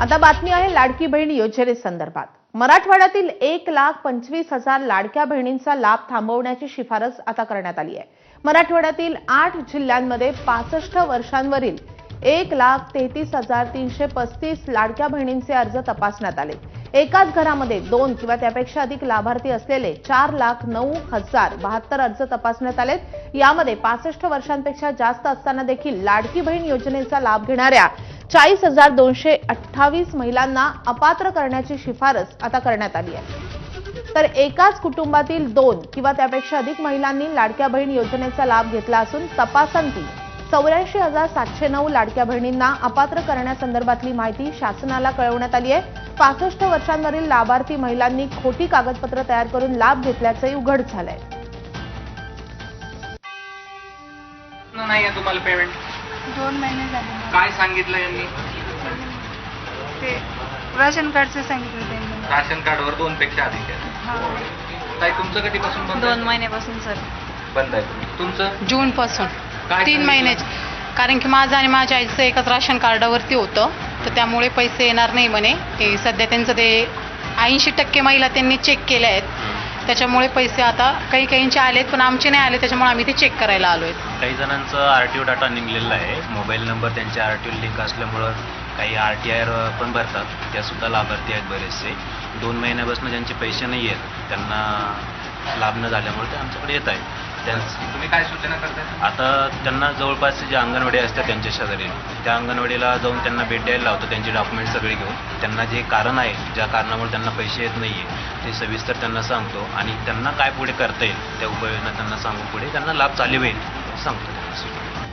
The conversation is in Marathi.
आता बातमी आहे लाडकी बहीण योजनेसंदर्भात. मराठवाड्यातील एक लाख पंचवीस हजार लाडक्या बहिणींचा लाभ थांबवण्याची शिफारस आता करण्यात आली आहे. मराठवाड्यातील आठ जिल्ह्यांमध्ये पासष्ट वर्षांवरील एक लाख तेहतीस हजार तीनशे पस्तीस लाडक्या बहिणींचे अर्ज तपासण्यात आले. एकाच घरामध्ये दोन किंवा त्यापेक्षा अधिक लाभार्थी असलेले चार लाख नऊ हजार बहात्तर अर्ज तपासण्यात आलेत. यामध्ये पासष्ट वर्षांपेक्षा जास्त असताना देखील लाडकी बहीण योजनेचा लाभ घेणाऱ्या चाळीस हजार दोनशे अठ्ठावीस महिलांना अपात्र करण्याची शिफारस आता करण्यात आली आहे. तर एकाच कुटुंबातील दोन किंवा त्यापेक्षा अधिक महिलांनी लाडक्या बहीण योजनेचा लाभ घेतला असून तपासांती चौऱ्याऐंशी हजार सातशे नऊ लाडक्या बहिणींना अपात्र करण्यासंदर्भातली माहिती शासनाला कळवण्यात आली आहे. पासष्ट वर्षांवरील लाभार्थी महिलांनी खोटी कागदपत्र तयार करून लाभ घेतल्याचंही उघड झालंय. नाही तुम्हाला पेमेंट दोन महिने झाले मला. काय सांगितलं यांनी? ते राशन कार्डचं सांगितलं त्यांनी. राशन कार्डवर दोन पेक्षा अधिक आहे. हा. ताई तुमचं कधीपासून बंद दोन? महिन्यापासून सर. बंद आहे. तुमचं? जून पासून काय तीन सांगितलं? महिन्याचे. कारण की माझं आणि माझ्या आईचं एकच राशन कार्डावरती होतं. तर त्यामुळे पैसे येणार नाही म्हणे. ते सध्या त्यांचं ते ऐंशी टक्के महिला त्यांनी चेक केल्या आहेत. त्याच्यामुळे पैसे आता काही काहींचे आलेत पण आमचे नाही आले त्याच्यामुळे आम्ही ते चेक करायला आलो आहेत काही जणांचं आर टी ओ डाटा निघलेला आहे. मोबाईल नंबर त्यांच्या आर टी ओ लिंक असल्यामुळं काही आर टी आय पण भरतात. त्यासुद्धा लाभार्थी आहेत बरेचसे. दोन महिन्यापासून ज्यांचे पैसे नाही आहेत त्यांना लाभ न झाल्यामुळे ते आमच्याकडे येत आहेत. तुम्ही काय सूचना करताय? आता त्यांना जवळपास जे अंगणवाडी असतात त्यांच्या शेजारी त्या अंगणवाडीला जाऊन त्यांना भेट द्यायला लावतो त्यांचे डॉक्युमेंट सगळे घेऊन. त्यांना जे कारण आहे ज्या कारणामुळे त्यांना पैसे येत नाही आहे ते सविस्तर त्यांना सांगतो. आणि त्यांना काय पुढे करता येईल त्या उपाययोजना त्यांना सांगून पुढे त्यांना लाभ चालू होईल सांगतो त्यांना